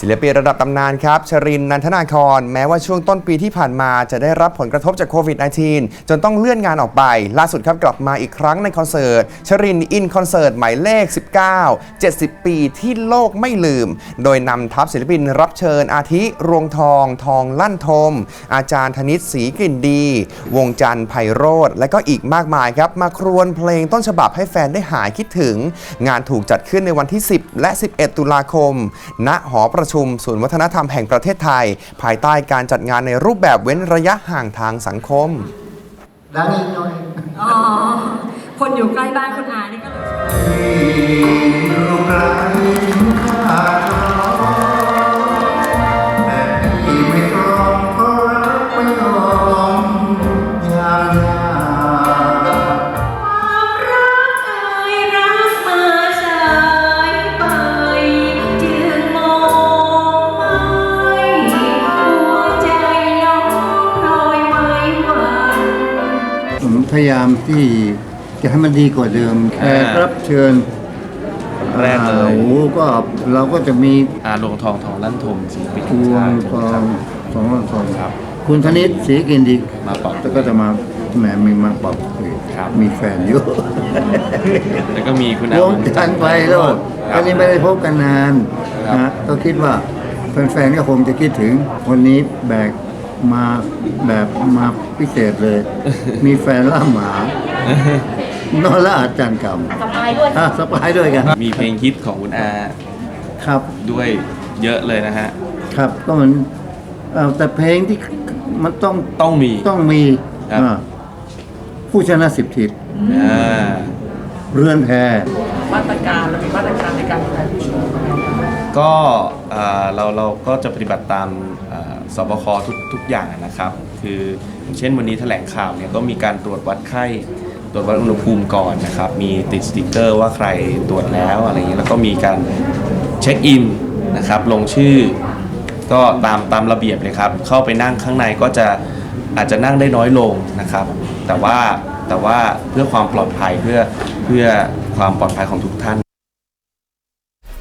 ศิลปินระดับตำนานครับ ชรินนันทนาคร แม้ว่าช่วงต้นปีที่ผ่านมาจะได้รับผลกระทบจากโควิด -19 จนต้องเลื่อนงานออกไป ล่าสุดครับกลับมาอีกครั้งในคอนเสิร์ต ชรินอินคอนเสิร์ตหมายเลข 19 70 ปีที่โลกไม่ลืม โดยนำทัพศิลปินรับเชิญอาทิ รวงทอง ทองลั่นทม อาจารย์ธนิตศรีกลิ่นดี วงจันทร์ไพโรธและก็อีกมากมายครับ มาครวนเพลงต้นฉบับให้แฟนได้หายคิดถึง งานถูกจัดขึ้นในวันที่ 10 และ 11 ตุลาคม ณหอประประชุมศูนย์วัฒนธรรมแห่งประเทศไทย ภายใต้การจัดงานในรูปแบบเว้นระยะห่างทางสังคม ดังอีกหน่อย อ๋อ คนอยู่ใกล้บ้านคุณอานี่ก็เลย ผมพยายามที่จะให้มันดีกว่าเดิมแขกรับเชิญแรกเลยอ่าโอ้โหก็เราก็จะมีอาหลวงทองทองลั่นทมศิลปินพวงทองสองทองครับ คุณธนิตศรีกินดีมาปรับแล้วก็จะมาแหมมีมาปรับครับ มีแฟนอยู่แล้วก็มีคุณอาวงจันทร์ไปโลดคอัรับ นนี้ไม่ได้พบกันนานครับ นะก็คิดว่าแฟนๆก็คงจะคิดถึงคนนี้แบก มาแบบมาพิเศษเลย มีแฟนล่าหมานอนละอาจารย์กรรมสปายด้วยสปายด้วยกันมีเพลงฮิตของคุณอาครับ ด้วยเยอะเลยนะฮะ ครับก็เหมือนเอ่อแต่เพลงที่มันต้องต้องมี ต้องมีครับ อ่าผู้ชนะสิบทิศอ่าเรือนแพ มาตรการเรามีมาตรการในการดูแลผู้ชมยังไงบ้างก็อ่า เราเราก็จะปฏิบัติตามสบคทุกทุกอย่างนะครับ คือเช่นวันนี้แถลงข่าวเนี่ยก็มีการตรวจวัดไข้ตรวจวัดอุณหภูมิก่อนนะครับ มีติดสติกเกอร์ว่าใครตรวจแล้วอะไรเงี้ยแล้วก็มีการเช็คอินนะครับลงชื่อก็ตามตามระเบียบเลยครับ เข้าไปนั่งข้างในก็จะอาจจะนั่งได้น้อยลงนะครับ แต่ว่าแต่ว่าเพื่อความปลอดภัยเพื่อเพื่อความปลอดภัยของทุกท่าน